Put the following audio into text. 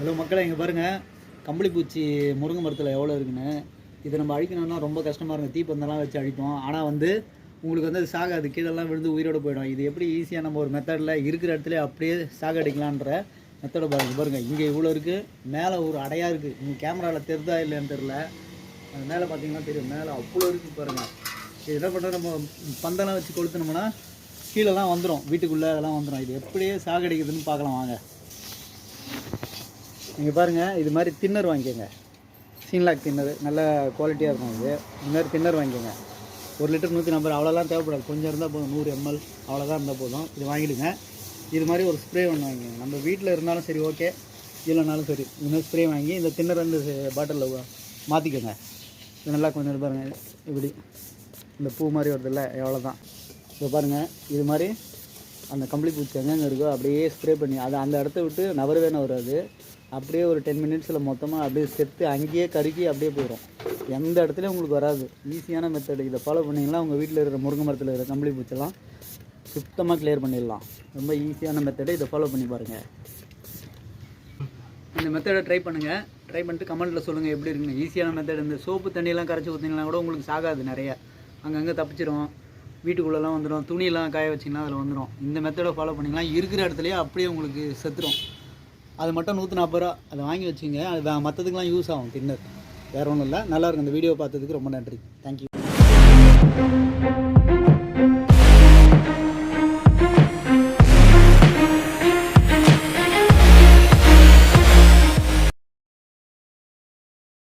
Hello மக்களை இங்கே பாருங்கள் கம்பளிப்பூச்சி முருங்கை மரத்தில் எவ்வளோ இருக்குன்னு. இதை நம்ம அழிக்கணும்னா ரொம்ப கஷ்டமாக இருக்கும். தீப்பந்தெல்லாம் வச்சு அழிப்போம். ஆனால் வந்து உங்களுக்கு வந்து அது சாகாது. கீழெல்லாம் விழுந்து உயிரோட போயிடும். இது எப்படி ஈஸியாக நம்ம ஒரு மெத்தடில் இருக்கிற இடத்துல அப்படியே சாகடிக்கலான்ற மெத்தடை பாருங்கள் பாருங்கள் இங்கே இவ்வளோ இருக்குது மேலே ஒரு அடையாக இருக்குது உங்கள் கேமராவில் தெரிதா இல்லைன்னு தெரில அது மேலே பார்த்தீங்கன்னா தெரியும். மேலே அவ்வளோ இருக்குது பாருங்கள் இது என்ன பண்ணுறோம் நம்ம பந்தெல்லாம் வச்சு கொளுத்துனோம்னா கீழெல்லாம் வந்துடும் வீட்டுக்குள்ளே அதெல்லாம் வந்துடும் இது எப்படியே சாகடிக்குதுன்னு பார்க்கலாம். வாங்க. நீங்கள் பாருங்கள் இது மாதிரி தின்னர் வாங்கிக்கோங்க. சீன்லாக் தின்னர் நல்ல குவாலிட்டியாக இருக்கும் இது. இந்த மாதிரி தின்னர் வாங்கிக்கோங்க. ஒரு லிட்டர் நூற்றி நம்பர் அவ்வளோலாம் தேவைப்படாது. கொஞ்சம் இருந்தால் போதும். நூறு எம்எல் அவ்வளோதான் இருந்தால் போதும். இது வாங்கிடுங்க. இது மாதிரி ஒரு ஸ்ப்ரே ஒன்று வாங்கிக்கோங்க. நம்ம வீட்டில் இருந்தாலும் சரி ஓகே இல்லைனாலும் சரி இந்த மாதிரி ஸ்ப்ரே வாங்கி இந்த தின்னர் வந்து பாட்டிலில் மாற்றிக்கோங்க இது நல்லா கொஞ்சம் பாருங்கள் இப்படி இந்த பூ மாதிரி வருதுல்ல எவ்வளோ தான் இப்போ பாருங்கள் இது மாதிரி அந்த கம்பளி பூச்சி எங்கெங்கே இருக்கோ அப்படியே ஸ்ப்ரே பண்ணி அதை அந்த இடத்த விட்டு நவரவே நவராது அப்படியே ஒரு டென் மினிட்ஸில் மொத்தமாக அப்படியே செத்து அங்கேயே கருக்கி அப்படியே போயிடும் எந்த இடத்துலையும் உங்களுக்கு வராது. ஈஸியான மெத்தடு இதை ஃபாலோ பண்ணிங்கன்னா உங்கள் வீட்டில் இருக்கிற முருங்கை மரத்தில் இருக்கிற கம்பளி பூச்செல்லாம் சுத்தமாக கிளியர் பண்ணிடலாம். ரொம்ப ஈஸியான மெத்தடை இதை ஃபாலோ பண்ணி பாருங்கள் இந்த மெத்தடை ட்ரை பண்ணுங்கள் ட்ரை பண்ணிட்டு கமெண்ட்டில் சொல்லுங்கள் எப்படி இருக்குன்னு. ஈஸியான மெத்தட் இந்த சோப்பு தண்ணியெல்லாம் கரைச்சி ஊற்றினா கூட உங்களுக்கு சாகாது நிறைய. அங்கங்கே தப்பிச்சிரும். வீட்டுக்குள்ளெல்லாம் வந்துடும் துணியெல்லாம் காய வச்சிங்கன்னா அதில் வந்துடும் இந்த மெத்தடை ஃபாலோ பண்ணிங்கன்னா இருக்கிற இடத்துலையே அப்படியே உங்களுக்கு செத்துடும் அது மட்டும் நூற்றி நாற்பது ரூபா. அதை வாங்கி வச்சுங்க. அது மற்றதுக்கெலாம் யூஸ் ஆகும். தின்னர் வேறு ஒன்றும் இல்லை. நல்லாயிருக்கும் இந்த வீடியோ பார்த்ததுக்கு ரொம்ப நன்றி. தேங்க்யூ